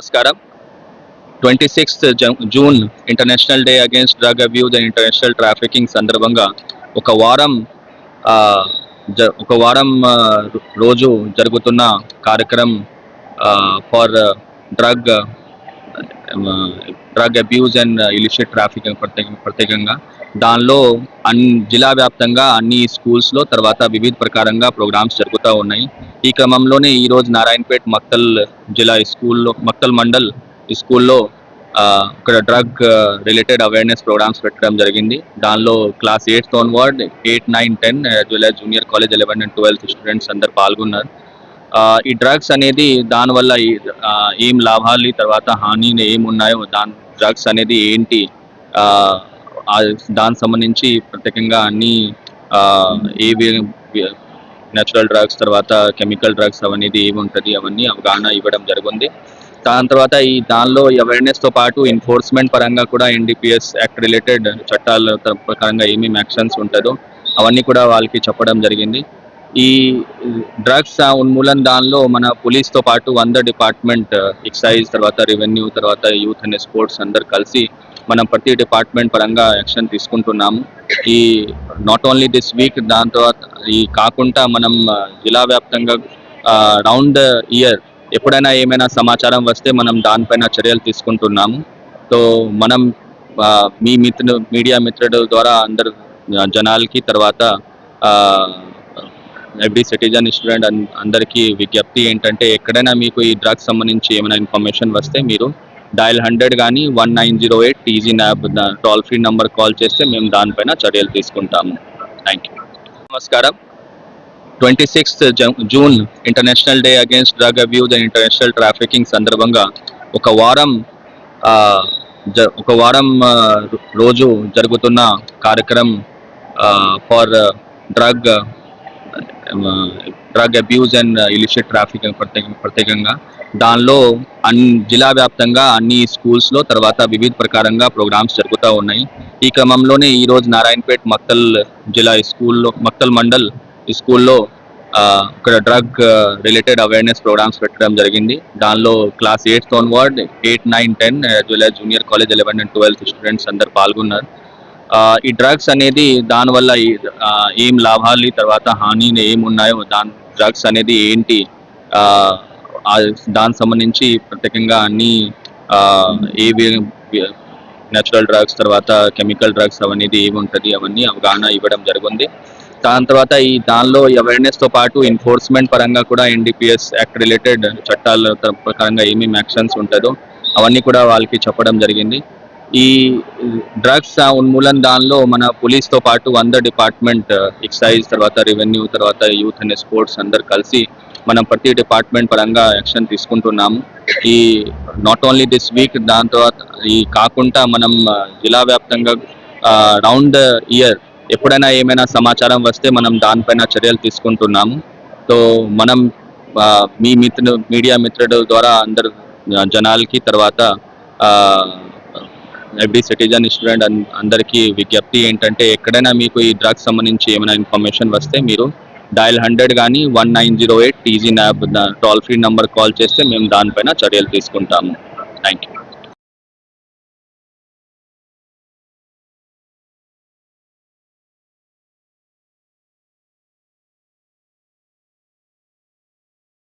నమస్కారం. Twenty sixth June international day against drug abuse and international trafficking సందర్భంగా ఒక వారం ఒక వారం రోజు జరుగుతున్న కార్యక్రమం for drug drug abuse and illicit ప్రత్యేక ప్రత్యేకంగా. దానిలో అన్ జిల్లా వ్యాప్తంగా అన్ని స్కూల్స్లో తర్వాత వివిధ ప్రకారంగా ప్రోగ్రామ్స్ జరుగుతూ ఉన్నాయి. ఈ క్రమంలోనే ఈ రోజు నారాయణపేట్ మక్తల్ జిల్లా స్కూల్లో మక్తల్ మండల్ స్కూల్లో ఇక్కడ డ్రగ్ రిలేటెడ్ అవేర్నెస్ ప్రోగ్రామ్స్ పెట్టడం జరిగింది. దానిలో class eighth word eight nine ten as well as junior college eleven and twelfth students అందరు పాల్గొన్నారు. ఈ డ్రగ్స్ అనేది దానివల్ల ఏం లాభాలు తర్వాత హాని ఏమున్నాయో దాని డ్రగ్స్ అనేది ఏంటి దానికి సంబంధించి ప్రత్యేకంగా అన్ని ఏ ఏవి నేచురల్ డ్రగ్స్ తర్వాత కెమికల్ డ్రగ్స్ అవన్నీ ఏముంటుంది అవన్నీ అవగాహన ఇవ్వడం జరిగింది. దాని తర్వాత ఈ దానిలో అవేర్నెస్తో పాటు ఎన్ఫోర్స్మెంట్ పరంగా కూడా ఎన్డీపీఎస్ యాక్ట్ రిలేటెడ్ చట్టాల పరంగా ప్రకారంగా ఏమేమి యాక్షన్స్ ఉంటుందో అవన్నీ కూడా వాళ్ళకి చెప్పడం జరిగింది. ఈ డ్రగ్స్ ఉన్మూలన దానిలో మన పోలీస్తో పాటు వంద డిపార్ట్మెంట్ ఎక్సైజ్ uh, తర్వాత రెవెన్యూ తర్వాత యూత్ అండ్ స్పోర్ట్స్ అందరు కలిసి మనం ప్రతి డిపార్ట్మెంట్ పరంగా యాక్షన్ తీసుకుంటున్నాము. ఈ నాట్ ఓన్లీ దిస్ వీక్ దాని తర్వాత ఈ కాకుండా మనం uh, జిల్లా వ్యాప్తంగా uh, రౌండ్ ఇయర్ ఎప్పుడైనా ఏమైనా సమాచారం వస్తే మనం దానిపైన చర్యలు తీసుకుంటున్నాము. సో మనం మీ మిత్రుడు మీడియా మిత్రుడు ద్వారా అందరు జనాలకి తర్వాత ఎవ్రీ సిటిజన్ స్టూడెంట్ అందరికీ విజ్ఞప్తి ఏంటంటే ఎక్కడైనా మీకు ఈ డ్రగ్స్ సంబంధించి ఏమైనా ఇన్ఫర్మేషన్ వస్తే మీరు డయల్ హండ్రెడ్ కానీ one nine zero eight TG NAB toll free number call చేస్తే మేము దానిపైన చర్యలు తీసుకుంటాము. థ్యాంక్ యూ నమస్కారం. Twenty sixth June international day against drug abuse and international trafficking సందర్భంగా ఒక వారం జ- ఒక వారం రోజు జరుగుతున్న కార్యక్రమం for drug drug abuse and illicit trafficking ప్రత్యేకంగా. దానిలో అన్ జిల్లా వ్యాప్తంగా అన్ని స్కూల్స్లో తర్వాత వివిధ ప్రకారంగా ప్రోగ్రామ్స్ జరుగుతూ ఉన్నాయి. ఈ క్రమంలోనే ఈ రోజు నారాయణపేట్ మక్తల్ జిల్లా స్కూల్లో మక్తల్ మండల్ స్కూల్లో ఇక్కడ డ్రగ్ రిలేటెడ్ అవేర్నెస్ ప్రోగ్రామ్స్ పెట్టడం జరిగింది. దానిలో class eighth word eight nine ten as well as junior college eleven and twelfth students అందరు పాల్గొన్నారు. ఈ డ్రగ్స్ అనేది దానివల్ల ఈ- ఏం లాభాలు తర్వాత హాని ఏమి ఉన్నాయో దాని డ్రగ్స్ అనేది ఏంటి దానికి సంబంధించి ప్రత్యేకంగా అన్ని ఏవి నేచురల్ డ్రగ్స్ తర్వాత కెమికల్ డ్రగ్స్ అవన్నీ ఏముంటుంది అవన్నీ అవగాహన ఇవ్వడం జరిగింది. దాని తర్వాత ఈ దానిలో అవేర్నెస్తో పాటు ఎన్ఫోర్స్మెంట్ పరంగా కూడా ఎన్డీపీఎస్ యాక్ట్ రిలేటెడ్ చట్టాల ప్రకారంగా ఏమేమి యాక్షన్స్ ఉంటుందో అవన్నీ కూడా వాళ్ళకి చెప్పడం జరిగింది. ఈ డ్రగ్స్ ఉన్మూలన దానిలో మన పోలీస్తో పాటు అందర్ డిపార్ట్మెంట్ ఎక్సైజ్ తర్వాత రెవెన్యూ తర్వాత యూత్ అండ్ స్పోర్ట్స్ అందరు కలిసి మనం ప్రతి డిపార్ట్మెంట్ పరంగా యాక్షన్ తీసుకుంటున్నాము. ఈ నాట్ ఓన్లీ దిస్ వీక్ దాని తర్వాత ఈ కాకుండా మనం uh, జిల్లా వ్యాప్తంగా uh, రౌండ్ ఇయర్ ఎప్పుడైనా ఏమైనా సమాచారం వస్తే మనం దానిపైన చర్యలు తీసుకుంటున్నాము. సో మనం uh, మీ మిత్రుడు మీడియా మిత్రుడు ద్వారా అందరు జనాలకి తర్వాత ఎవ్రీ సిటిజన్ స్టూడెంట్ అందరికీ విజ్ఞప్తి ఏంటంటే ఎక్కడైనా మీకు ఈ డ్రగ్స్ సంబంధించి ఏమైనా ఇన్ఫర్మేషన్ వస్తే మీరు డయల్ హండ్రెడ్ కానీ one nine zero eight TG app toll free number call చేస్తే మేము దానిపైన చర్యలు తీసుకుంటాము. Thank you